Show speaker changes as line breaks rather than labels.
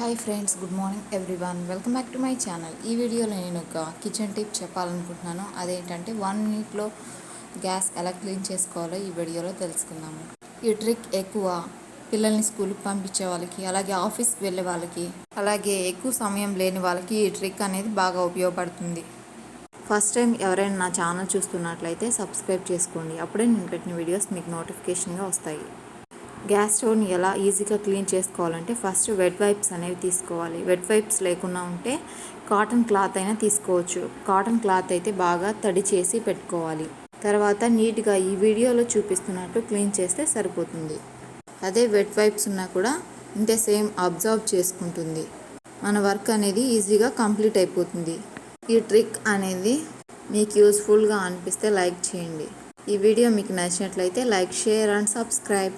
Hi friends good morning everyone. Welcome back to my channel. ఈ వీడియోలో నేను ఒక కిచెన్ టిప్ చెప్పాలనుకుంటున్నాను. అదేంటంటే వన్ మినిట్లో గ్యాస్ ఎలా క్లీన్ చేసుకోవాలో ఈ వీడియోలో తెలుసుకుందాము. ఈ ట్రిక్ ఎక్కువ పిల్లల్ని స్కూల్కి పంపించే వాళ్ళకి అలాగే ఆఫీస్కి వెళ్ళే వాళ్ళకి అలాగే ఎక్కువ సమయం లేని వాళ్ళకి ఈ ట్రిక్ అనేది బాగా ఉపయోగపడుతుంది. ఫస్ట్ టైం ఎవరైనా నా ఛానల్ చూస్తున్నట్లయితే సబ్స్క్రైబ్ చేసుకోండి. అప్పుడే నేను పెట్టిన వీడియోస్ మీకు నోటిఫికేషన్గా వస్తాయి. గ్యాస్ స్టవ్ని ఎలా ఈజీగా క్లీన్ చేసుకోవాలంటే ఫస్ట్ వెట్ వైప్స్ అనేవి తీసుకోవాలి. వెట్ వైప్స్ లేకుండా ఉంటే కాటన్ క్లాత్ అయినా తీసుకోవచ్చు. కాటన్ క్లాత్ అయితే బాగా తడి చేసి పెట్టుకోవాలి. తర్వాత నీట్గా ఈ వీడియోలో చూపిస్తున్నట్టు క్లీన్ చేస్తే సరిపోతుంది. అదే వెట్ వైప్స్ ఉన్నా కూడా ఇంతే సేమ్ అబ్జర్వ్ చేసుకుంటుంది. మన వర్క్ అనేది ఈజీగా కంప్లీట్ అయిపోతుంది. ఈ ట్రిక్ అనేది మీకు యూస్ఫుల్గా అనిపిస్తే లైక్ చేయండి. ఈ వీడియో మీకు నచ్చినట్లయితే లైక్ షేర్ అండ్ సబ్స్క్రైబ్.